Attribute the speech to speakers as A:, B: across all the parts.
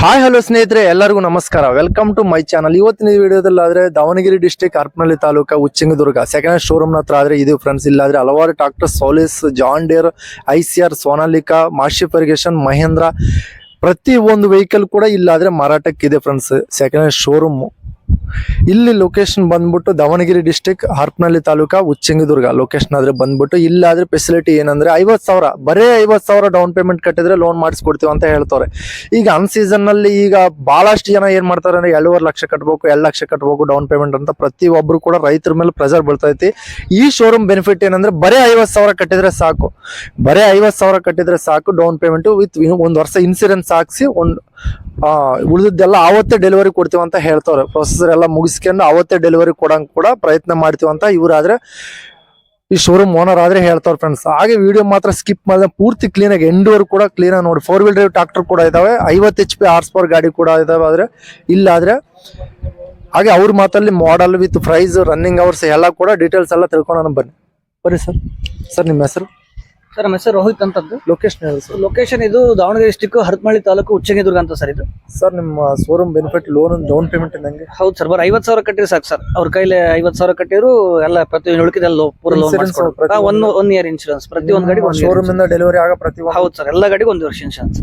A: Hi hello ಸ್ನೇಹಿತರೆ, ಎಲ್ಲರಿಗೂ ನಮಸ್ಕಾರ. ವೆಲ್ಕಮ್ ಟು ಮೈ ಚಾನಲ್ ಇವತ್ತಿನ ವಿಡಿಯೋದಲ್ಲಿ ಆದ್ರೆ Davanagere district Harapanahalli taluk Uchchangidurga second showroom ಹತ್ರ ಆದ್ರೆ ಇದು ಫ್ರೆಂಡ್ಸ್ ಇಲ್ಲಾದ್ರೆ ಹಲವಾರು tractor Solis John Deere Eicher Sonalika Massey Ferguson Mahindra ಪ್ರತಿ ಒಂದು ವೆಹಿಕಲ್ ಕೂಡ ಇಲ್ಲಾದ್ರೆ ಮಾರಾಟಕ್ಕಿದೆ ಫ್ರೆಂಡ್ಸ್ ಸೆಕೆಂಡ್ ಶೋರೂಮ್ ಇಲ್ಲಿ ಲೊಕೇಶನ್ ಬಂದ್ಬಿಟ್ಟು ದಾವಣಗೆರೆ ಡಿಸ್ಟಿಕ್ ಹರಪನಹಳ್ಳಿ ತಾಲೂಕಾ, ಉಚ್ಚಂಗಿದುರ್ಗ. ಲೊಕೇಶನ್ ಆದ್ರೆ ಬಂದ್ಬಿಟ್ಟು ಇಲ್ಲಾದ್ರೆ ಫೆಸಿಲಿಟಿ ಏನಂದ್ರೆ ಐವತ್ತು ಸಾವಿರ. ಬರೇ ಐವತ್ತು ಸಾವಿರ ಡೌನ್ ಪೇಮೆಂಟ್ ಕಟ್ಟಿದ್ರೆ ಲೋನ್ ಮಾಡಿಸ್ಕೊಡ್ತೀವಿ ಅಂತ ಹೇಳ್ತಾರೆ ಈಗ ಅನ್ ಸೀಸನ್ನಲ್ಲಿ ಈಗ ಬಹಳಷ್ಟು ಜನ ಏನ್ ಮಾಡ್ತಾರೆ ಅಂದ್ರೆ ಎರಡೂವರೆ ಲಕ್ಷ ಕಟ್ಬೇಕು ಎರಡು ಲಕ್ಷ ಕಟ್ಬೇಕು ಡೌನ್ ಪೇಮೆಂಟ್ ಅಂತ ಪ್ರತಿ ಒಬ್ರು ಕೂಡ ರೈತರ ಮೇಲೆ ಪ್ರೆಸರ್ ಬೀಳ್ತೈತಿ. ಈ ಶೋರೂಮ್ ಬೆನಿಫಿಟ್ ಏನಂದ್ರೆ ಬರೇ ಐವತ್ತು ಸಾವಿರ ಕಟ್ಟಿದ್ರೆ ಸಾಕು. ಬರೇ ಐವತ್ತು ಸಾವಿರ ಕಟ್ಟಿದ್ರೆ ಸಾಕು ಡೌನ್ ಪೇಮೆಂಟ್ ವಿತ್ ಒಂದು ವರ್ಷ ಇನ್ಸೂರೆನ್ಸ್ ಹಾಕ್ಸಿ ಒಂದ್ ಉಳಿದದ್ದೆಲ್ಲ ಆವತ್ತೇ ಡೆಲಿವರಿ ಕೊಡ್ತೀವಿ ಅಂತ ಹೇಳ್ತಾರೆ ಪ್ರೊಸೆಸರ್ ಎಲ್ಲ ಮುಗಿಸ್ಕೊಂಡು ಆವತ್ತೇ ಡೆಲಿವರಿ ಕೊಡೋಂಗೆ ಕೂಡ ಪ್ರಯತ್ನ ಮಾಡ್ತೀವಿ ಅಂತ ಇವರಾದ್ರೆ ಈ ಶೋರೂಮ್ ಓನರ್ ಆದ್ರೆ ಹೇಳ್ತಾರೆ ಫ್ರೆಂಡ್ಸ್ ಹಾಗೆ ವಿಡಿಯೋ ಮಾತ್ರ ಸ್ಕಿಪ್ ಮಾಡಿದ್ರೆ ಪೂರ್ತಿ ಕ್ಲೀನಾಗಿ ಎಂಡೋರ್ ಕೂಡ ಕ್ಲೀನಾಗಿ ನೋಡಿ. ಫೋರ್ ವೀಲ್ ಡ್ರೈವ್ ಟ್ರಾಕ್ಟರ್ ಕೂಡ ಇದ್ದಾವೆ ಐವತ್ತು ಎಚ್ ಪಿ ಆರ್ಸ್ ಪವರ್ ಗಾಡಿ ಕೂಡ ಇದ್ದಾವೆ ಆದರೆ ಇಲ್ಲಾದರೆ ಹಾಗೆ ಅವ್ರ ಮಾತಲ್ಲಿ model with price running hours ಎಲ್ಲ ಕೂಡ ಡೀಟೇಲ್ಸ್ ಎಲ್ಲ ತಿಳ್ಕೊಳ್ಳೋಣ ಬನ್ನಿ. ಬರ್ರಿ ಸರ್. ಸರ್, ನಿಮ್ಮ ಹೆಸರು?
B: ಸರ್ ನಮ್ಮ ಹೆಸರು ರೋಹಿತ್ ಅಂತದ್ದು.
A: ಲೊಕೇಶನ್ ಹೇಳಿ ಸರ್.
B: ಲೊಕೇಶನ್ ಇದು ದಾವಣಗೆರೆ ಡಿಸ್ಟಿಕ್ ಹರಪನಹಳ್ಳಿ ತಾಲೂಕು ಉಚ್ಚಂಗಿದುರ್ಗ ಅಂತ ಸರ್ ಇದು.
A: ಸರ್ ನಿಮ್ಮ showroom benefit loan down payment ನಂಗೆ
B: ಹೌದು ಸರ್ ಬರ್ ಐವತ್ತು ಸಾವಿರ ಕಟ್ಟಿದ್ರೆ ಸಾಕು ಸರ್. ಅವ್ರ ಕೈಲಿ ಐವತ್ ಸಾವಿರ ಕಟ್ಟಿದ್ರು ಎಲ್ಲ ಪ್ರತಿ ಉಳಿಕಿದೆಲ್ಲ ಪೂರ ಲೋನ್
A: ಒಂದು
B: ಒನ್ ಒನ್ ಇಯರ್ ಇನ್ಶೂರೆನ್ಸ್ ಪ್ರತಿ ಒಂದು ಗಾಡಿ
A: ಶೋರೂಮ್ ಇಂದ ಡೆಲಿವರಿ ಆಗೋ ಪ್ರತಿ
B: ಹೌದು ಸರ್ ಎಲ್ಲ ಗಾಡಿಗೆ ಒಂದು ವರ್ಷ ಇನ್ಶೂರೆನ್ಸ್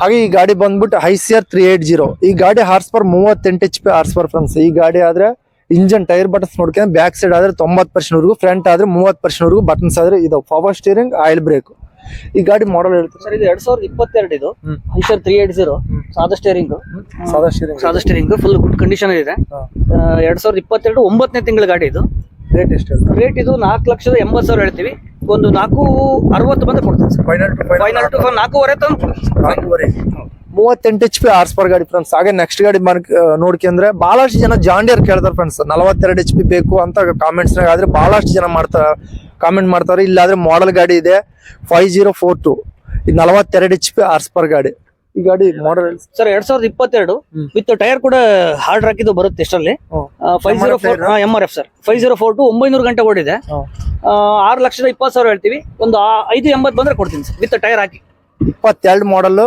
A: ಹಾಗೆ ಈ ಗಾಡಿ ಬಂದ್ಬಿಟ್ಟು Eicher three eight zero ಈ ಗಾಡಿ ಹಾರ್ಸ್ ಪರ್ ಮೂವತ್ತೆಂಟು H P horsepower friends ಈ ಗಾಡಿ ಆದ್ರೆ ಇಂಜನ್ ಟೈರ್ ಬಟನ್ಸ್ ನೋಡ್ಕೊಂಡು ಬ್ಯಾಕ್ ಸೈಡ್ ಆದ್ರೆ ತೊಂಬತ್ ಪರ್ಸೆಂಟ್ ವರೆಗೂ ಫ್ರಂಟ್ ಆದ್ರೆ ಮೂವತ್ ಪರ್ಸೆಂಟ್ ವರೆಗೂ ಬಟನ್ಸ್ ಆದ್ರೆ ಇದು ಪವರ್ ಸ್ಟೀರಿಂಗ್ ಆಯಿಲ್ ಬ್ರೇಕ್. ಈ ಗಾಡಿ ಮಾಡಲ್ ಹೇಳ್ತೀವಿ
B: ಸರ್ ಇದು ಎರಡ್ ಸಾವಿರದ ಇಪ್ಪತ್ತೆರಡು ಇದು. ಐಸರ್ ತ್ರೀ ಏಟ್ ಜೀರೋ ಸಾದಾ ಸ್ಟೇರಿಂಗ್
A: ಸಾದಾ ಸ್ಟೀರಿಂಗ್
B: ಸಾದಾ ಸ್ಟೇರಿಂಗ್ ಫುಲ್ ಗುಡ್ ಕಂಡೀಷನ್ ಇದೆ. ಎರಡ್ ಸಾವಿರದ ಇಪ್ಪತ್ತೆರಡು ಒಂಬತ್ತನೇ ತಿಂಗಳ ಗಾಡಿ ಇದು.
A: ರೇಟ್ ಎಷ್ಟು ಹೇಳ್ತಾರೆ?
B: ರೇಟ್ ಇದು ನಾಲ್ಕು ಲಕ್ಷದ ಎಂಬತ್ತು ಸಾವಿರ ಹೇಳ್ತೀವಿ. ಒಂದು ನಾಲ್ಕು ಅರವತ್ತು ಬಂದ ಕೊಡ್ತೀನಿ ಸರ್.
A: ಫೈನಲ್ ಟು
B: ನಾಲ್ಕೂವರೆ ತಂದು ಕೊಡ್ತೀನಿ
A: ಮೂವತ್ತೆಂಟು ಎಚ್ ಪಿ ಆರ್ಸ್ ಪರ್ ಗಾಡಿ ಫ್ರೆಂಡ್ಸ್ ಹಾಗೆ ನೆಕ್ಸ್ಟ್ ಗಾಡಿ ಮಾರ್ಕ್ ನೋಡ್ಕೊಂಡ್ರೆ ಬಹಳಷ್ಟು ಜನ ಜಾಂಡಿಯರ್ ಕೇಳ್ತಾರೆ ಫ್ರೆಂಡ್ಸ್ ನಲವತ್ತೆರಡು ಎಚ್ ಪಿ ಬೇಕು ಅಂತ ಕಾಮೆಂಟ್ಸ್ ನಾಗ ಆದ್ರೆ ಬಹಳಷ್ಟು ಜನ ಮಾಡ್ತಾರೆ ಕಾಮೆಂಟ್ ಮಾಡ್ತಾರೆ. ಇಲ್ಲಾದ್ರೆ ಮಾಡೆಲ್ ಗಾಡಿ ಇದೆ ಫೈವ್ ಜೀರೋ ಫೋರ್ ಟು ಇದು ನಲವತ್ತೆರಡು ಎಚ್ ಪಿ ಆರ್ಸ್ ಪರ್ ಗಾಡಿ. ಈ ಗಾಡಿ ಮಾಡಲ್
B: ಸರ್ ಎರಡ್ ಸಾವಿರದ ಇಪ್ಪತ್ತೆರಡು. ವಿತ್ ಟೈರ್ ಕೂಡ ಹಾರ್ಡ್ ಹಾಕಿದ್ದು ಬರುತ್ತೆ ಇಷ್ಟರಲ್ಲಿ. Five zero four? M R F sir. Five zero four to ಒಂಬೈನೂರು ಗಂಟೆ ಓಡಿದೆ. ಆರು ಲಕ್ಷದ ಇಪ್ಪತ್ತು ಸಾವಿರ ಹೇಳ್ತೀವಿ. ಒಂದು ಐದು ಎಂಬತ್ತು ಬಂದ್ರೆ ಕೊಡ್ತೀನಿ ಸರ್ ವಿತ್ ಟೈರ್ ಹಾಕಿ.
A: ಇಪ್ಪತ್ತೆರಡು ಮಾಡಲ್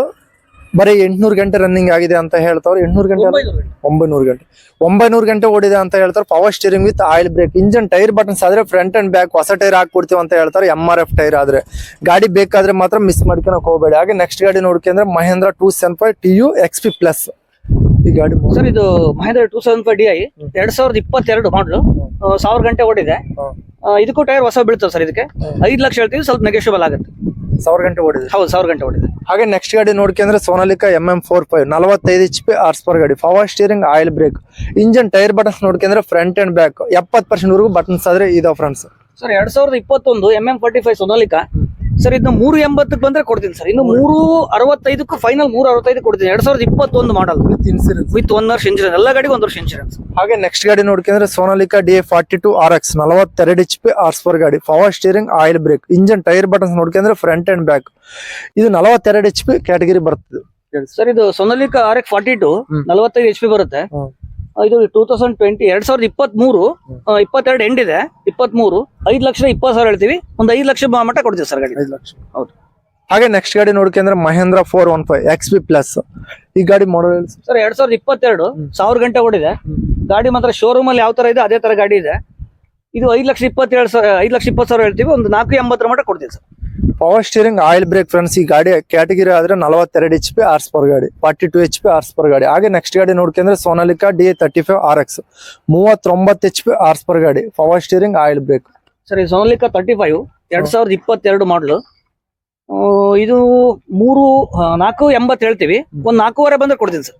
A: ಬರೀ ಎಂಟ್ನೂರು ಗಂಟೆ ರನ್ನಿಂಗ್ ಆಗಿದೆ ಅಂತ ಹೇಳ್ತಾವ್ರೆ. ಎಂಟ್ನೂರು ಗಂಟೆ?
B: ಒಂಬೈನೂರು ಗಂಟೆ.
A: ಒಂಬೈನೂರು ಗಂಟೆ. ಓಡಿದೆ ಅಂತ ಹೇಳ್ತಾರೆ power steering with oil brake engine tyre buttons ಆದ್ರೆ ಫ್ರಂಟ್ ಅಂಡ್ ಬ್ಯಾಕ್ ಹೊಸ ಟೈರ್ ಹಾಕ್ಬಿಡ್ತೀವಿ ಅಂತ ಹೇಳ್ತಾರೆ ಎಂ ಆರ್ ಎಫ್ ಟೈರ್ ಆದ್ರೆ. ಗಾಡಿ ಬೇಕಾದ್ರೆ ಮಾತ್ರ ಮಿಸ್ ಮಾಡ್ಕೊಳಕ್ ಹೋಗಬೇಡಿ. ಹಾಗೆ ನೆಕ್ಸ್ಟ್ ಗಾಡಿ ನೋಡ್ಕೊಂಡ್ರೆ Mahindra two seven five T U X P plus ಈ ಗಾಡಿ
B: ಸರ್ ಇದು Mahindra two seven five D I ಎರಡ್ ಸಾವಿರದ ಇಪ್ಪತ್ತೆರಡು ಮಾಡಲು ಸಾವಿರ ಗಂಟೆ ಓಡಿದೆ. ಇದಕ್ಕೂ ಟೈರ್ ಹೊಸ ಬೀಳ್ತದೆ ಸರ್ ಇದಕ್ಕೆ. ಐದು ಲಕ್ಷ ಹೇಳ್ತೀವಿ ಸ್ವಲ್ಪ ನೆಗೆಷಿಬಲ್ ಆಗುತ್ತೆ.
A: ಸಾವಿರ ಗಂಟೆ ಓಡಿದೆ.
B: ಹೌದು ಸಾವಿರ ಗಂಟೆ ಓಡಿದೆ.
A: ಹಾಗೆ ನೆಕ್ಸ್ಟ್ ಗಾಡಿ ನೋಡ್ಕೊಂಡ್ರೆ Sonalika M M four five ನಲವತ್ತೈದು ಎಚ್ ಪಿ ಆರ್ಸ್ ಪರ್ ಗಾಡಿ. Power steering oil brake engine tyre buttons ನೋಡ್ಕೊಂಡ್ರೆ ಫ್ರಂಟ್ ಅಂಡ್ ಬ್ಯಾಕ್ ಎಪ್ಪತ್ತು ಪರ್ಸೆಂಟ್ ವರೆಗೂ ಬಟನ್ಸ್ ಆದ್ರೆ ಇದಾವೆ ಫ್ರೆಂಡ್ಸ್
B: ಸರ್ ಎರಡ್ ಸಾವಿರದ ಇಪ್ಪತ್ತೊಂದು M M forty five Sonalika sir ಇದನ್ನ ಮೂರು ಎಂಬತ್ತಕ್ಕೆ ಬಂದ್ರೆ ಕೊಡ್ತೀನಿ ಸರ್ ಇನ್ನು ಮೂರು ಅರವತ್ತೈದಕ್ಕೂ ಫೈನಲ್ ಮೂರು ಅರವತ್ತೈದು ಕೊಡ್ತೀನಿ. ಎರಡ್ ಸಾವಿರದ ಇಪ್ಪತ್ತೊಂದು model
A: with insurance
B: with one ವರ್ಷ ಇನ್ಶೂರೆನ್ಸ್ ಎಲ್ಲ ಗಾಡಿಗೆ ಒಂದು ವರ್ಷ ಇನ್ಶೂರೆನ್ಸ್
A: ಹಾಗೆ ನೆಕ್ಸ್ಟ್ ಗಾಡಿ ನೋಡ್ಕೊಂಡ್ರೆ Sonalika D A forty two R X ನಲವತ್ತೆರಡು ಎಚ್ ಪಿ ಆರ್ಸ್ ಫೋರ್ ಗಾಡಿ. Power steering oil brake engine tyre buttons ನೋಡ್ಕೊಂಡ್ರೆ ಫ್ರಂಟ್ ಅಂಡ್ ಬ್ಯಾಕ್ ಇದು ನಲವತ್ತೆರಡು ಎಚ್ ಪಿ ಕ್ಯಾಟಗರಿ ಬರ್ತದೆ.
B: ಸರ್ ಇದು Sonalika R X forty two ನಲವತ್ತೈದು ಎಚ್ ಪಿ ಬರುತ್ತೆ. ಇದು ಟೂ ತೌಸಂಡ್ ಟ್ವೆಂಟಿ ಎರಡ್ ಸಾವಿರದ ಇಪ್ಪತ್ತ್ ಮೂರು ಇಪ್ಪತ್ತೆರಡು ಎಂಡ್ ಇದೆ. ಇಪ್ಪತ್ತ್ ಮೂರು ಐದು ಲಕ್ಷ ಇಪ್ಪತ್ತು ಸಾವಿರ ಹೇಳ್ತೀವಿ. ಒಂದು ಐದು ಲಕ್ಷ ಮಟ್ಟ ಕೊಡ್ತೀವಿ ಸರ್ ಗಾಡಿ.
A: ಐದು ಲಕ್ಷ.
B: ಹೌದು.
A: ಹಾಗೆ ನೆಕ್ಸ್ಟ್ ಗಾಡಿ ನೋಡ್ಕೊಂಡ್ರೆ Mahindra four one five X P plus ಈ ಗಾಡಿ ಮಾಡಲ್
B: ಸರ್? ಎರಡ್ ಸಾವಿರದ ಇಪ್ಪತ್ತೆರಡು ಸಾವಿರ ಗಂಟೆ ಓಡಿದೆ. ಗಾಡಿ ಮಾತ್ರ ಶೋರೂಮ್ ಅಲ್ಲಿ ಯಾವ ತರ ಇದೆ ಅದೇ ತರ ಗಾಡಿ ಇದೆ. ಇದು ಐದು ಲಕ್ಷ ಇಪ್ಪತ್ತೇಳು ಸಾವಿರ ಐದು ಲಕ್ಷ ಇಪ್ಪತ್ತು ಸಾವಿರ ಹೇಳ್ತೀವಿ. ಒಂದು ನಾಲ್ಕು ಎಂಬತ್ತರ ಮಟ್ಟ ಕೊಡ್ತೀವಿ sir.
A: Power steering oil brake friends ಈ ಗಾಡಿ ಕ್ಯಾಟಗರಿ ಆದ್ರೆ ನಲವತ್ತೆರಡು ಎಚ್ ಪಿ ಆರ್ಸ್ ಪರ್ ಗಾಡಿ forty two H P horse power ಗಾಡಿ. ಹಾಗೆ ನೆಕ್ಸ್ಟ್ ಗಾಡಿ ನೋಡ್ಕೊಂಡ್ರೆ Sonalika D thirty five R X ಮೂವತ್ತೊಂಬತ್ತು ಎಚ್ ಪಿ ಆರ್ಸ್ ಪರ್ ಗಾಡಿ. ಪವರ್ ಸ್ಟೀರಿಂಗ್ ಆಯಿಲ್ ಬ್ರೇಕ್
B: ಸರಿ ಸೋನಾಲಿಕಾ ತರ್ಟಿ ಫೈವ್ ಎರಡ್ ಸಾವಿರದ ಇಪ್ಪತ್ತೆರಡು ಮಾಡಲು ಇದು ಮೂರು ನಾಲ್ಕು ಎಂಬತ್ತು ಹೇಳ್ತೀವಿ. ಒಂದ್ ನಾಲ್ಕೂವರೆ ಬಂದ್ರೆ ಕೊಡ್ತೀನಿ ಸರ್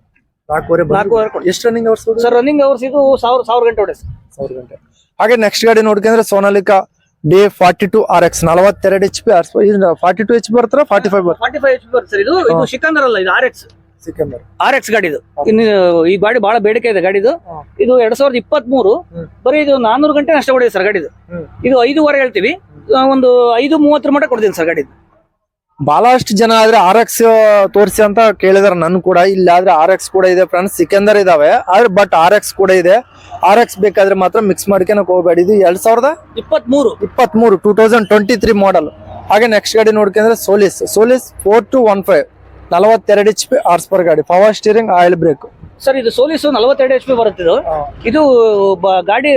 A: ನಾಲ್ಕೂವರೆ ಎಷ್ಟು running hours
B: sir running hours ಇದು ಸಾವಿರ ಸಾವಿರ ಗಂಟೆ ಹೊಡೆ ಸರ್
A: ಸಾವಿರ ಗಂಟೆ. ಹಾಗೆ ನೆಕ್ಸ್ಟ್ ಗಾಡಿ ನೋಡ್ಕೊಂಡ್ರೆ Sonalika D forty two R X ನಲವತ್ತೆರಡು H P horse forty two H P ಬರ್ತಾರ? Forty five
B: forty five H P ಇದು ಇದು ಸಿಕಂದರ್ ಅಲ್ಲ ಇದು R X
A: Sikander
B: R X ಗಾಡಿ ಇದು ಇನ್ನು ಈ ಗಾಡಿ ಬಹಳ ಬೇಡಿಕೆ ಇದೆ ಗಾಡಿದು. ಇದು ಎರಡ್ ಸಾವಿರದ ಇಪ್ಪತ್ತ್ ಮೂರು ಬರೀ ಇದು ನಾನೂರು ಗಂಟೆ ನಷ್ಟ ಕೊಡಿದೆ ಸರ್ ಗಾಡಿ
A: ಇದು
B: ಇದು ಐದೂವರೆ ಹೇಳ್ತೀವಿ. ಒಂದು ಐದು ಮೂವತ್ತರ ಮಟ್ಟ ಕೊಡ್ತೀನಿ ಸರ್ ಗಾಡಿ
A: ಬಹಳಷ್ಟು ಜನ ಆದ್ರೆ ಆರ್ ಎಕ್ಸ್ ತೋರಿಸಿ ಅಂತ ಕೇಳಿದಾರೆ. ನನ್ ಕೂಡ ಇಲ್ಲ ಆದ್ರೆ ಆರ್ ಎಕ್ಸ್ ಕೂಡ ಇದೆ ಫ್ರೆಂಡ್ಸ್ ಸಿಕಂದರ್ ಇದಾವೆ ಆದ್ರೆ ಬಟ್ ಆರ್ ಎಕ್ಸ್ ಕೂಡ ಇದೆ. ಆರ್ ಎಕ್ಸ್ ಬೇಕಾದ್ರೆ ಮಾತ್ರ ಮಿಕ್ಸ್ ಮಾಡ್ಕೊಳಕ್ ಹೋಗ್ಬೇಡಿ. ಇದು ಎರಡ್ ಸಾವಿರದ
B: ಇಪ್ಪತ್ತ್ ಮೂರು
A: ಇಪ್ಪತ್ತ್ ಮೂರು two thousand twenty three model ಹಾಗೆ ನೆಕ್ಸ್ಟ್ ಗಾಡಿ ನೋಡ್ಕೊಂಡ್ರೆ Solis Solis four two one five ನಲವತ್ತೆರಡು ಎಚ್ ಪಿ ಆರ್ಸ್ ಪರ್ ಗಾಡಿ power steering oil brake
B: sir ಇದು ಸೋಲಿಸು ನಲವತ್ತೆರಡು ಎಚ್ ಪಿ ಬರುತ್ತೆ ಇದು. ಇದು ಬ- ಗಾಡಿ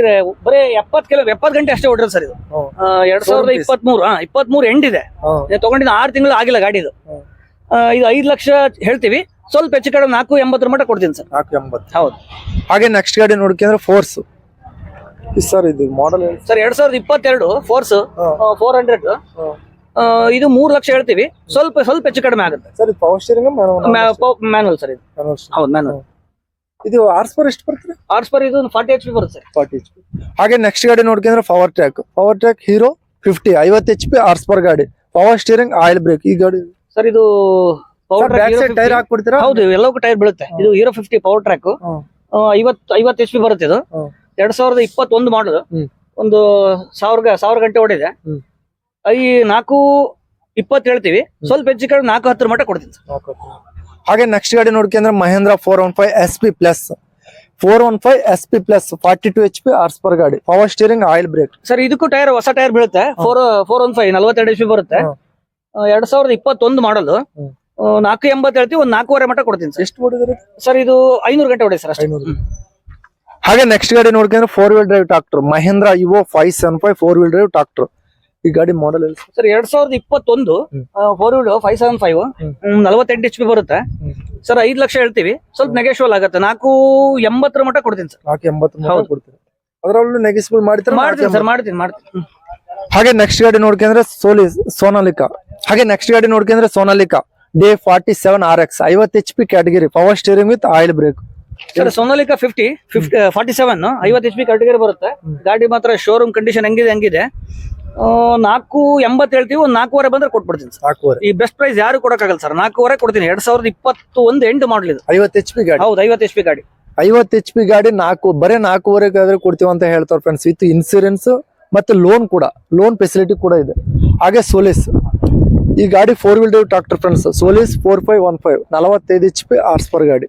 B: ಬರೀ ಎಪ್ಪತ್ ಕಿಲೋ ಎಪ್ಪತ್ ಗಂಟೆ ಅಷ್ಟೇ ಹೊಡ್ರಿ ಸರ್ ಇದು. ಎರಡ್ ಸಾವಿರದ
A: rupees.
B: ಇಪ್ಪತ್ತ್ ಮೂರು ಹಾ ಇಪ್ಪತ್ತ್ ಮೂರು ಎಂಡ್ ಇದೆ ಇದು ತಗೊಂಡಿದ್ದು ಆರು ತಿಂಗಳು ಆಗಿಲ್ಲ ಗಾಡಿ ಇದು.
A: ಹ್ಮ್.
B: ಆ, ಇದು ಐದು ಲಕ್ಷ ಹೇಳ್ತೀವಿ. ಸ್ವಲ್ಪ ಹೆಚ್ಚು ಕಡೆ ನಾಲ್ಕು ಎಂಬತ್ತರ ಮಟ್ಟ ಕೊಡ್ತೀನಿ ಸರ್
A: ನಾಲ್ಕು ಎಂಬತ್ತು.
B: ಹೌದು.
A: ಹಾಗೆ ನೆಕ್ಸ್ಟ್ ಗಾಡಿ ನೋಡ್ಕೊಂಡ್ರೆ ಫೋರ್ಸ್ ಸರ್ ಇದು ಮಾಡೆಲ್
B: ಸರ್ ಎರಡ್ ಸಾವಿರದ ಇಪ್ಪತ್ತೆರಡು ಫೋರ್ಸ್ ಫೋರ್ ಹಂಡ್ರೆಡ್ ಇದು ಮೂರ್ ಲಕ್ಷ ಹೇಳ್ತೀವಿ. ಸ್ವಲ್ಪ ಸ್ವಲ್ಪ ಹೆಚ್ಚು ಕಡಿಮೆ ಆಗುತ್ತೆ.
A: ಸರ್ ಇದು ಪವರ್ ಸ್ಟೀರಿಂಗ್
B: ಮ್ಯಾನುವಲ್ ಸರ್ ಇದು. ಹೌದು ಮ್ಯಾನುವಲ್
A: ಇದು ಆರ್ಸ್ ಪರ್ ಎಷ್ಟು ಬರ್ತದೆ
B: ಆರ್ಸ್ ಪರ್ ಇದು ಫಾರ್ಟಿ ಎಚ್ ಪಿ ಬರುತ್ತೆ ಸರ್.
A: ಫಾರ್ಟಿ ಎಚ್ ಪಿ ಹಾಗೆ ನೆಕ್ಸ್ಟ್ ಗಾಡಿ ನೋಡ್ಕೊಂಡ್ರೆ Powertrac Powertrac Euro fifty ಐವತ್ ಎಚ್ ಪಿ ಆರ್ಸ್ ಪರ್ ಗಾಡಿ. ಪವರ್ ಸ್ಟೀರಿಂಗ್ ಆಯಿಲ್ ಬ್ರೇಕ್ ಈ ಗಾಡಿ
B: ಸರ್ ಇದು ಪವರ್
A: ಟ್ರ್ಯಾಕ್ ಟೈರ್ ಹಾಕ್ಬಿಡ್ತೀರಾ?
B: ಹೌದು ಎಲ್ಲವೂ ಟೈರ್ ಬೀಳುತ್ತೆ. ಇದು ಹೀರೋ ಫಿಫ್ಟಿ ಪವರ್ ಟ್ರ್ಯಾಕ್. ಐವತ್ ಐವತ್ತು ಎಚ್ ಪಿ ಬರುತ್ತೆ ಇದು. ಎರಡ್ ಸಾವಿರದ ಇಪ್ಪತ್ತೊಂದು ಮಾಡುದು ಒಂದು ಸಾವಿರ ಸಾವಿರ ಗಂಟೆ ಓಡಿದೆ. ಐ ನಾಲ್ಕು ಇಪ್ಪತ್ತು ಹೇಳ್ತೀವಿ. ಸ್ವಲ್ಪ ಹೆಚ್ಚು ಕಡೆ ನಾಲ್ಕು ಹತ್ತರ ಮಟ್ಟ ಕೊಡ್ತೀನಿ ಸರ್.
A: ಹಾಗೆ ನೆಕ್ಸ್ಟ್ ಗಾಡಿ ನೋಡ್ಕೊಂಡ್ರೆ Mahindra four one five S P plus four one five S P plus forty two H P horse power ಗಾಡಿ. Power steering oil brake
B: sir ಇದಕ್ಕೂ ಟೈರ್ ಹೊಸ ಟೈರ್ ಬೀಳುತ್ತೆ. ಫೋರ್ ಫೋರ್ ಒನ್ ಫೈವ್ ನಲ್ವತ್ತೆರಡು H P ಬರುತ್ತೆ. ಎರಡ್ ಸಾವಿರದ ಇಪ್ಪತ್ತೊಂದು ಮಾಡಲು. ನಾಲ್ಕು ಎಂಬತ್ತು ಹೇಳ್ತೀವಿ ಒಂದು ನಾಲ್ಕೂವರೆ ಮಟ್ಟ ಕೊಡ್ತೀನಿ ಸರ್.
A: ಎಷ್ಟು ಹೊಡಿದ್ರಿ
B: ಸರ್ ಇದು ಐನೂರು ಗಂಟೆ ಹೊಡಿ ಸರ್ ಅಷ್ಟೇ.
A: ಹಾಗೆ ನೆಕ್ಸ್ಟ್ ಗಾಡಿ ನೋಡ್ಕೊಂಡ್ರೆ four wheel drive tractor Mahindra ಇವೋ five seven five four wheel drive tractor ಈ ಗಾಡಿ ಮಾಡೆಲ್
B: ಸರ್ ಎರಡ್ ಸಾವಿರದ ಇಪ್ಪತ್ತೊಂದು. Four wheel five seven five. ನಲವತ್ತೆಂಟು ಎಚ್ ಪಿ ಬರುತ್ತೆ. ಸರ್ ಐದು ಲಕ್ಷ ಹೇಳ್ತೀವಿ. ಸ್ವಲ್ಪ ನೆಗೆಶಿಬಲ್ ಆಗುತ್ತೆ. ನಾಲ್ಕು ಎಂಬತ್ತರ ಮಟ್ಟ ಕೊಡ್ತೀನಿ ಸರ್.
A: ನಾಲ್ಕು ಎಂಬತ್ತು ಕೊಡ್ತೀನಿ ಅದರಲ್ಲೂ ನೆಗೆಸಿಬಲ್ ಮಾಡ್ತಾರೆ
B: ಮಾಡ್ತೀನಿ ಸರ್ ಮಾಡ್ತೀನಿ ಮಾಡ್ತೀನಿ.
A: ಹಾಗೆ ನೆಕ್ಸ್ಟ್ ಗಾಡಿ ನೋಡ್ಕೊಂಡ್ರೆ ಸೋಲಿ ಸೋನಾಲಿಕಾ. ಹಾಗೆ ನೆಕ್ಸ್ಟ್ ಗಾಡಿ ನೋಡ್ಕೊಂಡ್ರೆ Sonalika. D forty seven R X ಐವತ್ತು H P category power steering with oil brake
B: sir Sonalika fifty fifty forty seven ಐವತ್ತು ಎಚ್ ಪಿ ಕ್ಯಾಟಗರಿ ಬರುತ್ತೆ. ಗಾಡಿ ಮಾತ್ರ ಶೋರೂಮ್ ಕಂಡೀಷನ್ ಹೆಂಗಿದೆ ಹೆಂಗಿದೆ. ನಾಲ್ಕು ಎಂಬತ್ತು ಹೇಳ್ತೀವಿ ಒಂದು ನಾಲ್ಕೂವರೆ ಬಂದ್ರೆ ಕೊಟ್ಬಿಡ್ತೀನಿ ಸರ್.
A: ನಾಲ್ಕೂವರೆ.
B: ಈ ಬೆಸ್ಟ್ ಪ್ರೈಸ್ ಯಾರು ಕೊಡಕ್ಕಾಗಲ್ಲ ಸರ್. ನಾಲ್ಕೂವರೆ ಕೊಡ್ತೀನಿ. ಎರಡ್ ಸಾವಿರದ ಇಪ್ಪತ್ತು ಒಂದು ಎಂಟು ಮಾಡಲ್ ಇದು.
A: ಐವತ್ತು ಎಚ್ ಪಿ ಗಾಡಿ.
B: ಹೌದು ಐವತ್ತು ಎಚ್ ಪಿ ಗಾಡಿ.
A: ಐವತ್ತು ಎಚ್ ಪಿ ಗಾಡಿ ನಾಲ್ಕು ಬರೀ ನಾಲ್ಕೂವರೆಗೆ ಆದ್ರೆ ಕೊಡ್ತೀವಿ ಅಂತ ಹೇಳ್ತಾರೆ ಫ್ರೆಂಡ್ಸ್ ವಿತ್ ಇನ್ಸೂರೆನ್ಸ್ ಮತ್ತೆ ಲೋನ್ ಕೂಡ. ಲೋನ್ ಫೆಸಿಲಿಟಿ ಕೂಡ ಇದೆ. ಹಾಗೆ ಸೋಲಿಸ್ ಈ ಗಾಡಿ four wheel drive tractor friends Solis four five one five ನಲವತ್ತೈದು ಎಚ್ ಪಿ ಆರ್ಸ್ ಪರ್ ಗಾಡಿ.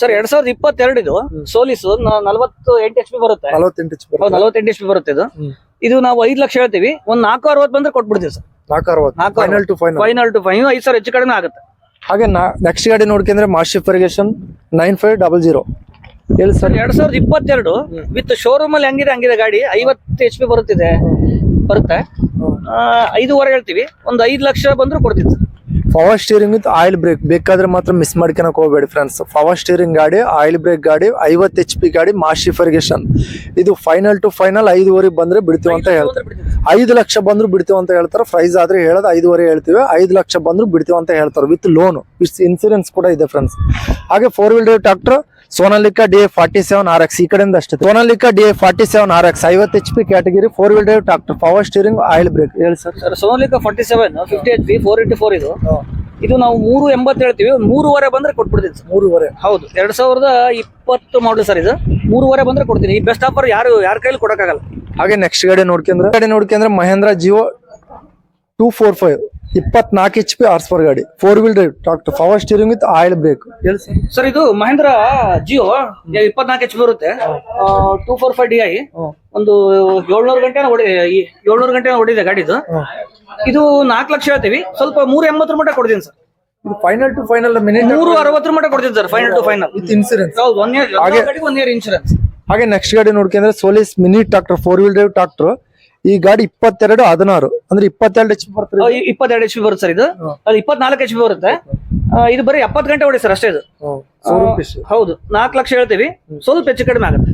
B: ಸರ್ ಎರಡ್ ಸಾವಿರದ ಇಪ್ಪತ್ತೆರಡು ಇದು ಸೋಲಿಸ್ ನಲವತ್ತು ಎಂಟು ಎಚ್ ಪಿ ಬರುತ್ತೆ.
A: ನಲವತ್ತೆಂಟು ಎಚ್ ಪಿ
B: ನಲವತ್ತೆಂಟು ಎಚ್ ಪಿ ಬರುತ್ತೆ ಇದು. ಇದು ನಾವು ಐದು ಲಕ್ಷ ಹೇಳ್ತೀವಿ. ಒಂದ್ ನಾಲ್ಕು ಅರವತ್ತು ಬಂದ್ರೆ ಕೊಟ್ಬಿಡ್ತೀವಿ ಸರ್.
A: ನಾಲ್ಕು ಅರವತ್ತು.
B: ನಾಲ್ಕು
A: final to final
B: final to five ಐದು ಸಾವಿರ ಹೆಚ್ಚು ಕಡಿಮೆ ಆಗುತ್ತೆ.
A: ಹಾಗೆ ನೆಕ್ಸ್ಟ್ ಗಾಡಿ ನೋಡ್ಕೊಂಡ್ರೆ Massey Ferguson nine five double zero ಹೇಳಿ ಸರ್?
B: ಎರಡ್ ಸಾವಿರದ ಇಪ್ಪತ್ತೆರಡು ವಿತ್ ಶೋರೂಮ್ ಅಲ್ಲಿ ಹಂಗಿದೆ ಹಂಗಿದೆ ಗಾಡಿ. ಐವತ್ತು ಎಚ್ ಪಿ ಬರುತ್ತಿದೆ. ಬರುತ್ತೆ. ಐದೂವರೆ ಹೇಳ್ತೀವಿ. ಒಂದು ಐದು ಲಕ್ಷ ಬಂದ್ರು ಕೊಡ್ತೀನಿ sir.
A: Power steering with oil brake ಬೇಕಾದ್ರೆ ಮಾತ್ರ ಮಿಸ್ ಮಾಡ್ಕೊಳಕ್ ಹೋಗ್ಬೇಡಿ ಫ್ರೆಂಡ್ಸ್ ಪವರ್ ಸ್ಟೀರಿಂಗ್ ಗಾಡಿ ಆಯಿಲ್ ಬ್ರೇಕ್ ಗಾಡಿ ಐವತ್ತು ಎಚ್ ಪಿ ಗಾಡಿ ಮಾರ್ಷಿ ಫರ್ಗೇಷನ್ ಇದು ಫೈನಲ್ ಟು ಫೈನಲ್ ಐದುವರೆಗೆ ಬಂದ್ರೆ ಬಿಡ್ತೀವಿ ಅಂತ ಹೇಳ್ತಾರೆ. ಐದು ಲಕ್ಷ ಬಂದ್ರು ಬಿಡ್ತೀವಿ ಅಂತ ಹೇಳ್ತಾರೆ. ಪ್ರೈಸ್ ಆದ್ರೆ ಹೇಳೋದು ಐದುವರೆ ಹೇಳ್ತೀವಿ. ಐದು ಲಕ್ಷ ಬಂದ್ರು ಬಿಡ್ತೀವಿ ಅಂತ ಹೇಳ್ತಾರೆ. ವಿತ್ ಲೋನ್ ವಿತ್ ಇನ್ಸೂರೆನ್ಸ್ ಕೂಡ ಇದೆ ಫ್ರೆಂಡ್ಸ್ ಹಾಗೆ four wheel drive tractor Sonalika D forty seven R X ಈ ಕಡೆಯಿಂದ ಅಷ್ಟೇ. Sonalika D forty seven R X ಐವತ್ತು H P category four wheel drive tractor power steering oil brake ಹೇಳಿ sir.
B: Sir Sonalika forty seven fifty H P four into four ಇದು. ಇದು ನಾವು ಮೂರು ಎಂಬತ್ತು ಹೇಳ್ತೀವಿ. ಮೂರುವರೆ ಬಂದ್ರೆ ಕೊಟ್ಬಿಡ್ತೀನಿ ಸರ್.
A: ಮೂರುವರೆ.
B: ಹೌದು. ಎರಡ್ ಸಾವಿರದ ಇಪ್ಪತ್ತು ಮಾಡಲು ಸರ್ ಇದು. ಮೂರುವರೆ ಬಂದ್ರೆ ಕೊಡ್ತೀನಿ. ಈ ಬೆಸ್ಟ್ ಆಫರ್ ಯಾರು ಯಾರ ಕೈಲಿ ಕೊಡಕ್ಕಾಗಲ್ಲ.
A: ಹಾಗೆ ನೆಕ್ಸ್ಟ್ ಗಾಡಿ ನೋಡ್ಕೊಂಡ್ರೆ ಗಾಡಿ ನೋಡ್ಕೊಂಡ್ರೆ Mahindra Jio two four five ಇಪ್ಪತ್ನಾಲ್ಕು ಎಚ್ ಪಿ ಆರ್ಸ್ ಪರ್ ಗಾಡಿ four wheel drive tractor power steering with oil brake sir.
B: ಇದು ಮಹೇಂದ್ರ ಜಿಯೋ ಇಪ್ಪತ್ನಾಲ್ಕು ಎಚ್ ಬರುತ್ತೆ. Two four five D I ಒಂದು ಏಳ್ನೂರು ಗಂಟೆ ಹೊಡಿ ಏಳ್ನೂರು ಗಂಟೆ ಹೊಡಿದೆ ಗಾಡಿದು. ಇದು ನಾಲ್ಕು ಲಕ್ಷ ಹೇಳ್ತೀವಿ. ಸ್ವಲ್ಪ ಮೂರು ಎಂಬತ್ತರ ಮಟ್ಟ ಕೊಡ್ತೀನಿ ಸರ್.
A: ಇದು ಫೈನಲ್ ಟು ಫೈನಲ್ ಮಿನಿಟ್
B: ಮೂರು ಅರವತ್ತರ ಮಟ್ಟ ಕೊಡ್ತೀನಿ sir final to final
A: with insurance
B: one year one year insurance
A: ಹಾಗೆ ನೆಕ್ಸ್ಟ್ ಗಾಡಿ ನೋಡ್ಕೊಂಡ್ರೆ Solis mini tractor four wheel drive tractor ಈ ಗಾಡಿ ಇಪ್ಪತ್ತೆರಡು ಹದಿನಾರು. ಅಂದ್ರೆ ಇಪ್ಪತ್ತೆರಡು ಎಚ್ ಪಿ ಬರ್ತದೆ
B: ಇಪ್ಪತ್ತೆರಡು ಎಚ್ ಪಿ ಬರುತ್ತೆ ಸರ್ ಇದು. ಅದು ಇಪ್ಪತ್ನಾಲ್ಕು ಎಚ್ ಪಿ ಬರುತ್ತೆ. ಆ, ಇದು ಬರೀ ಎಪ್ಪತ್ ಗಂಟೆ ಹೊಡಿ ಸರ್ ಅಷ್ಟೇ ಇದು. ಹೌದು. ನಾಲ್ಕು ಲಕ್ಷ ಹೇಳ್ತೀವಿ. ಸ್ವಲ್ಪ ಹೆಚ್ಚು ಕಡಿಮೆ ಆಗುತ್ತೆ.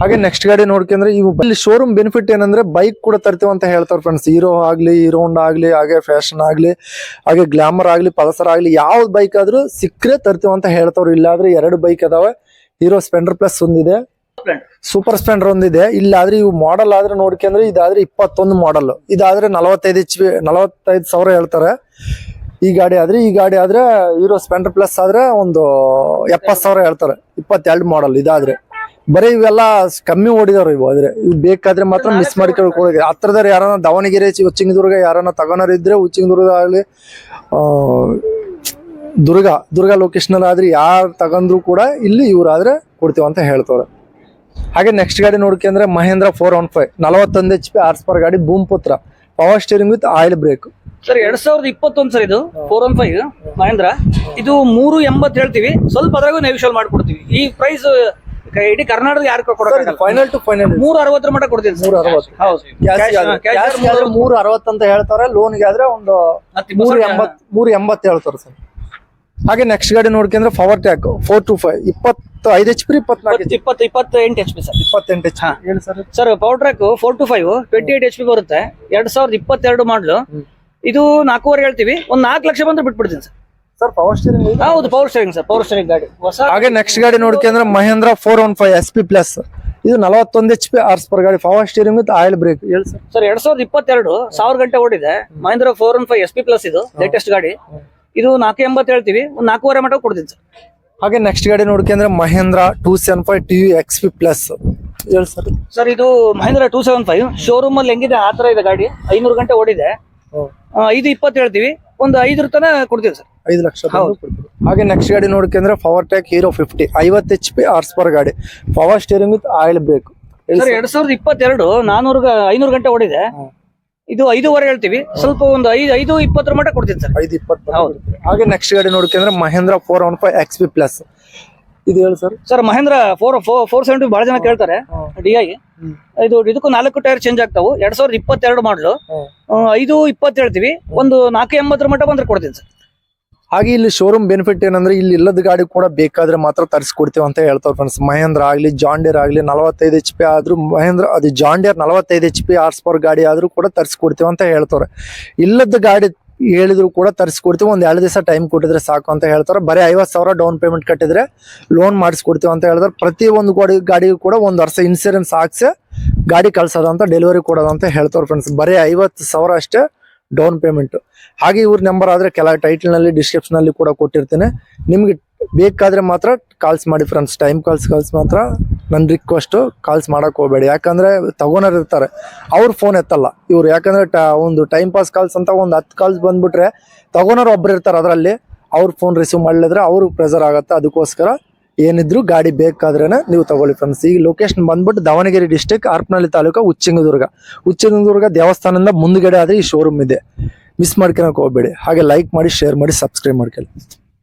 A: ಹಾಗೆ ನೆಕ್ಸ್ಟ್ ಗಾಡಿ ನೋಡ್ಕೊಂಡ್ರೆ ಇವು ಇಲ್ಲಿ ಶೋರೂಮ್ ಬೆನಿಫಿಟ್ ಏನಂದ್ರೆ ಬೈಕ್ ಕೂಡ ತರ್ತೀವಿ ಅಂತ ಹೇಳ್ತಾರೆ ಫ್ರೆಂಡ್ಸ್ ಹೀರೋ ಆಗ್ಲಿ ಹೀರೋ ಹೋಂಡಾ ಆಗ್ಲಿ ಹಾಗೆ ಫ್ಯಾಷನ್ ಆಗ್ಲಿ ಹಾಗೆ ಗ್ಲಾಮರ್ ಆಗ್ಲಿ ಪಲ್ಸರ್ ಆಗ್ಲಿ ಯಾವ ಬೈಕ್ ಆದ್ರೂ ಸಿಕ್ಕರೆ ತರ್ತೀವಿ ಅಂತ ಹೇಳ್ತಾವ್ರು. ಇಲ್ಲಾದ್ರೆ ಎರಡು ಬೈಕ್ ಅದಾವೆ. ಹೀರೋ ಸ್ಪೆಂಡರ್ ಪ್ಲಸ್ ಒಂದಿದೆ. ಸೂಪರ್ ಸ್ಪೆಂಡರ್ ಒಂದಿದೆ. ಇಲ್ಲಾದ್ರೆ ಇವು ಮಾಡೆಲ್ ಆದ್ರೆ ನೋಡ್ಕೊಂಡ್ರೆ ಇದಾದ್ರೆ ಇಪ್ಪತ್ತೊಂದು ಮಾಡೆಲ್ ಇದಾದ್ರೆ ನಲವತ್ತೈದು ಎಚ್ ಪಿ ನಲವತ್ತೈದು ಸಾವಿರ ಹೇಳ್ತಾರೆ. ಈ ಗಾಡಿ ಆದ್ರೆ ಈ ಗಾಡಿ ಆದ್ರೆ ಹೀರೋ ಸ್ಪೆಂಡರ್ ಪ್ಲಸ್ ಆದ್ರೆ ಒಂದು ಎಪ್ಪತ್ತು ಸಾವಿರ ಹೇಳ್ತಾರೆ. ಇಪ್ಪತ್ತೆರಡು ಮಾಡೆಲ್ ಇದಾದ್ರೆ. ಬರೀ ಇವೆಲ್ಲ ಕಮ್ಮಿ ಓಡಿದವ್ರು ಇವು ಆದ್ರೆ. ಇವು ಬೇಕಾದ್ರೆ ಮಾತ್ರ ಮಿಸ್ ಮಾಡ್ಕೊಳಕ್ ಹತ್ರದವ್ರು ಯಾರನ್ನ ದಾವಣಗೆರೆ ಉಚ್ಚಿಂಗದುರ್ಗ ಯಾರನ್ನ ತಗೋನರ್ ಇದ್ರೆ ಉಚ್ಚಿಂಗದುರ್ಗ ಆಗ್ಲಿ ಆ, ದುರ್ಗ ದುರ್ಗ ಲೊಕೇಶನ್ ಆದ್ರೆ ಯಾರು ತಗೊಂಡ್ರು ಕೂಡ ಇಲ್ಲಿ ಇವ್ರಾದ್ರೆ ಕೊಡ್ತೀವಿ ಅಂತ ಹೇಳ್ತವ್ರೆ. ಹಾಗೆ ನೆಕ್ಸ್ಟ್ ಗಾಡಿ ನೋಡ್ಕೊಂಡ್ರೆ ಮಹೇಂದ್ರ ಫೋರ್ ಒನ್ ಫೈವ್ ನಲವತ್ತೊಂದು ಎಚ್ ಪಿ ಆರ್ಸ್ ಪರ್ ಗಾಡಿ Bhumiputra power steering with oil brake
B: sir ಎರಡ್ ಸಾವಿರದ ಇಪ್ಪತ್ತೊಂದು ಸರ್ ಇದು ಫೋರ್ ಒನ್ ಫೈವ್ ಮಹೇಂದ್ರ. ಇದು ಮೂರು ಎಂಬತ್ತು ಹೇಳ್ತೀವಿ ಸ್ವಲ್ಪ ಅದ್ರಾಗೂ ನೆವಿಷಲ್ ಮಾಡ್ಕೊಡ್ತೀವಿ. ಈ ಪ್ರೈಸ್ ಇಡೀ ಕರ್ನಾಟಕ ಯಾರು
A: ಫೈನಲ್ ಟು ಫೈನಲ್
B: ಮೂರು ಅರವತ್ತರ ಮಟ್ಟ ಕೊಡ್ತೀನಿ
A: ಮೂರು ಅರವತ್ತು. ಮೂರು ಅರವತ್ತು ಅಂತ ಹೇಳ್ತಾರೆ ಲೋನ್ಗೆ ಆದ್ರೆ ಒಂದು ಮೂರು ಎಂಬತ್ ಮೂರು ಎಂಬತ್ತು ಹೇಳ್ತಾರೆ ಸರ್. ಹಾಗೆ ನೆಕ್ಸ್ಟ್ ಗಾಡಿ ನೋಡ್ಕೊಂಡ್ರೆ Powertrac four two five ಇಪ್ಪತ್ತು ಐದು ಎಚ್ ಪಿ ಇಪ್ಪತ್ನಾಲ್ಕು ಎಚ್
B: ಇಪ್ಪತ್ತು ಇಪ್ಪತ್ತು ಎಂಟು ಎಚ್ ಪಿ ಸರ್.
A: ಇಪ್ಪತ್ತೆಂಟು ಎಚ್ ಪಿ ಹೇಳಿ sir.
B: Sir Powertrac four two five twenty eight H P ಬರುತ್ತೆ. ಎರಡ್ ಸಾವಿರದ ಇಪ್ಪತ್ತೆರಡು ಮಾಡಲು ಇದು ನಾಲ್ಕೂವರೆ ಹೇಳ್ತೀವಿ. ಒಂದ್ ನಾಲ್ಕು ಲಕ್ಷ ಬಂದ್ರೆ ಬಿಟ್ಬಿಡ್ತೀನಿ ಸರ್.
A: ಸರ್ ಪವರ್ ಸ್ಟೀರಿಂಗ್
B: ಹೌದು power steering sir power steering ಗಾಡಿ. ಹೊಸ
A: ಹಾಗೆ ನೆಕ್ಸ್ಟ್ ಗಾಡಿ ನೋಡ್ಕೊಂಡ್ರೆ Mahindra four one five S P plus ಇದು ನಲವತ್ತೊಂದು ಎಚ್ ಪಿ ಆರ್ಸ್ ಪರ್ ಗಾಡಿ. Power steering with oil brake ಹೇಳಿ ಸರ್.
B: ಸರ್ ಎರಡ್ ಸಾವಿರದ ಇಪ್ಪತ್ತೆರಡು ಸಾವಿರ ಗಂಟೆ ಓಡಿದೆ. Mahindra four one five S P plus ಇದು ಲೇಟೆಸ್ಟ್ ಗಾಡಿ. ಇದು ನಾಲ್ಕು ಎಂಬತ್ತು ಹೇಳ್ತೀವಿ. ಒಂದ್ ನಾಲ್ಕೂವರೆ ಮಟ್ಟ ಕೊಡ್ತೀನಿ ಸರ್.
A: ಹಾಗೆ ನೆಕ್ಸ್ಟ್ ಗಾಡಿ ನೋಡ್ಕೊಂಡ್ರೆ Mahindra two seven five T X P plus ಹೇಳಿ ಸರ್.
B: ಸರ್ ಇದು Mahindra two seven five showroom ಅಲ್ಲಿ ಹೆಂಗಿದೆ? ಆ ತರ ಇದೆ ಗಾಡಿ. ಐನೂರು ಗಂಟೆ ಓಡಿದೆ. ಆ, ಐದು ಇಪ್ಪತ್ತು ಹೇಳ್ತೀವಿ. ಒಂದು ಐದರ ತನ ಕೊಡ್ತೀವಿ ಸರ್.
A: ಐದು ಲಕ್ಷ ಬಂದು ಕೊಡ್ತೀವಿ. ಹಾಗೆ ನೆಕ್ಸ್ಟ್ ಗಾಡಿ ನೋಡ್ಕೊಂಡ್ರೆ ಪವರ್ ಟ್ಯಾಕ್ ಹೀರೋ ಫಿಫ್ಟಿ ಐವತ್ತು ಎಚ್ ಪಿ ಆರ್ಸ್ ಪರ್ ಗಾಡಿ power steering with oil brake
B: sir ಎರಡ್ ಸಾವಿರದ ಇಪ್ಪತ್ತೆರಡು ನಾನೂರು ಐನೂರು ಗಂಟೆ ಓಡಿದೆ. ಇದು ಐದೂವರೆ ಹೇಳ್ತೀವಿ. ಸ್ವಲ್ಪ ಒಂದು ಐದು ಐದು ಇಪ್ಪತ್ತರ ಮಟ್ಟ ಕೊಡ್ತೀನಿ ಸರ್.
A: ಐದು ಇಪ್ಪತ್ತು
B: ಹೌದು.
A: ಹಾಗೆ ನೆಕ್ಸ್ಟ್ ಗಾಡಿ ನೋಡ್ಕೊಂಡ್ರೆ Mahindra four one five X P plus ಇದು ಹೇಳಿ sir.
B: Sir Mahindra four four seventy ಬಹಳ ಜನ ಕೇಳ್ತಾರೆ. ಡಿ ಐ ಇದು ಇದಕ್ಕೂ ನಾಲ್ಕು ಟೈರ್ ಚೇಂಜ್ ಆಗ್ತಾವು. ಎರಡ್ ಸಾವಿರದ ಇಪ್ಪತ್ತೆರಡು ಮಾಡಲು ಐದು ಇಪ್ಪತ್ತು ಹೇಳ್ತೀವಿ. ಒಂದು ನಾಲ್ಕು ಎಂಬತ್ತರ ಮಟ್ಟ ಬಂದ್ರೆ ಕೊಡ್ತೀನಿ ಸರ್.
A: ಹಾಗೆ ಇಲ್ಲಿ ಶೋರೂಮ್ ಬೆನಿಫಿಟ್ ಏನಂದ್ರೆ ಇಲ್ಲಿ ಇಲ್ಲದ ಗಾಡಿ ಕೂಡ ಬೇಕಾದ್ರೆ ಮಾತ್ರ ತರಿಸ್ಕೊಡ್ತೀವಿ ಅಂತ ಹೇಳ್ತಾರೆ ಫ್ರೆಂಡ್ಸ್ ಮಹೇಂದ್ರ ಆಗಲಿ ಜಾಂಡಿಯರ್ ಆಗಲಿ ನಲವತ್ತೈದು ಎಚ್ ಪಿ ಆದ್ರೂ ಮಹೇಂದ್ರ, ಅದು ಜಾಂಡಿಯರ್ ನಲವತ್ತೈದು ಎಚ್ ಪಿ ಆರ್ಸ್ ಪರ್ ಗಾಡಿ ಆದ್ರೂ ಕೂಡ ತರಿಸ್ಕೊಡ್ತೀವಿ ಅಂತ ಹೇಳ್ತಾರೆ ಇಲ್ಲದ ಗಾಡಿ ಹೇಳಿದ್ರು ಕೂಡ ತರಿಸ್ಕೊಡ್ತೀವಿ. ಒಂದು ಎರಡು ದಿವಸ ಟೈಮ್ ಕೊಟ್ಟಿದ್ರೆ ಸಾಕು ಅಂತ ಹೇಳ್ತಾರೆ ಬರೀ ಐವತ್ತು ಸಾವಿರ ಡೌನ್ ಪೇಮೆಂಟ್ ಕಟ್ಟಿದ್ರೆ ಲೋನ್ ಮಾಡಿಸ್ಕೊಡ್ತೀವಿ ಅಂತ ಹೇಳ್ತಾರೆ ಪ್ರತಿ ಒಂದು ಗಾಡಿ, ಗಾಡಿಗೂ ಕೂಡ ಒಂದು ವರ್ಷ ಇನ್ಸೂರೆನ್ಸ್ ಹಾಕ್ಸಿ ಗಾಡಿ ಕಳ್ಸೋದಂತ ಡೆಲಿವರಿ ಕೊಡೋದಂತ ಹೇಳ್ತಾರೆ ಫ್ರೆಂಡ್ಸ್ ಬರೀ ಐವತ್ತು ಸಾವಿರ ಅಷ್ಟೇ ಡೌನ್ ಪೇಮೆಂಟ್. ಹಾಗೆ ಇವ್ರ ನಂಬರ್ ಆದ್ರೆ ಕೆಲ ಟೈಟಲ್ನಲ್ಲಿ ಡಿಸ್ಕ್ರಿಪ್ಷನ್ ಅಲ್ಲಿ ಕೂಡ ಕೊಟ್ಟಿರ್ತೇನೆ. ನಿಮ್ಗೆ ಬೇಕಾದ್ರೆ ಮಾತ್ರ ಕಾಲ್ಸ್ ಮಾಡಿ ಫ್ರೆಂಡ್ಸ್ ಟೈಮ್ ಕಾಲ್ಸ್ ಕಾಲ್ಸ್ ಮಾತ್ರ. ನನ್ನ ರಿಕ್ವೆಸ್ಟ್ ಕಾಲ್ಸ್ ಮಾಡೋಕೆ ಹೋಗಬೇಡಿ. ಯಾಕಂದ್ರೆ ತಗೋನರ್ ಇರ್ತಾರೆ. ಅವ್ರ ಫೋನ್ ಎತ್ತಲ್ಲ. ಇವ್ರು ಯಾಕಂದ್ರೆ ಟ- ಒಂದು ಟೈಮ್ ಪಾಸ್ ಕಾಲ್ಸ್ ಅಂತ ಒಂದು ಹತ್ತು ಕಾಲ್ಸ್ ಬಂದ್ಬಿಟ್ರೆ ತಗೋನರ್ ಒಬ್ರು ಇರ್ತಾರೆ ಅದರಲ್ಲಿ. ಅವ್ರ ಫೋನ್ ರಿಸೀವ್ ಮಾಡಲಿದ್ರೆ ಅವ್ರಿಗೆ ಪ್ರೆಸರ್ ಆಗುತ್ತೆ. ಅದಕ್ಕೋಸ್ಕರ ಏನಿದ್ರು ಗಾಡಿ ಬೇಕಾದ್ರೇನೆ ನೀವು ತಗೊಳ್ಳಿ ಫ್ರೆಂಡ್ಸ್ ಈ ಲೊಕೇಶನ್ ಬಂದ್ಬಿಟ್ಟು ದಾವಣಗೆರೆ ಡಿಸ್ಟಿಕ್ ಅರ್ಪನಹಳ್ಳಿ ತಾಲೂಕು, ಉಚ್ಚಿಂಗದುರ್ಗ. ಉಚ್ಚಿಂಗದುರ್ಗ ದೇವಸ್ಥಾನದಿಂದ ಮುಂದ್ಗಡೆ ಆದ್ರೆ ಈ ಶೋರೂಮ್ ಇದೆ. ಮಿಸ್ ಮಾಡ್ಕೊಳಕ್ ಹೋಗ್ಬೇಡಿ. ಹಾಗೆ ಲೈಕ್ ಮಾಡಿ ಶೇರ್ ಮಾಡಿ ಸಬ್ಸ್ಕ್ರೈಬ್ ಮಾಡ್ಕೊಳ್ಳಿ.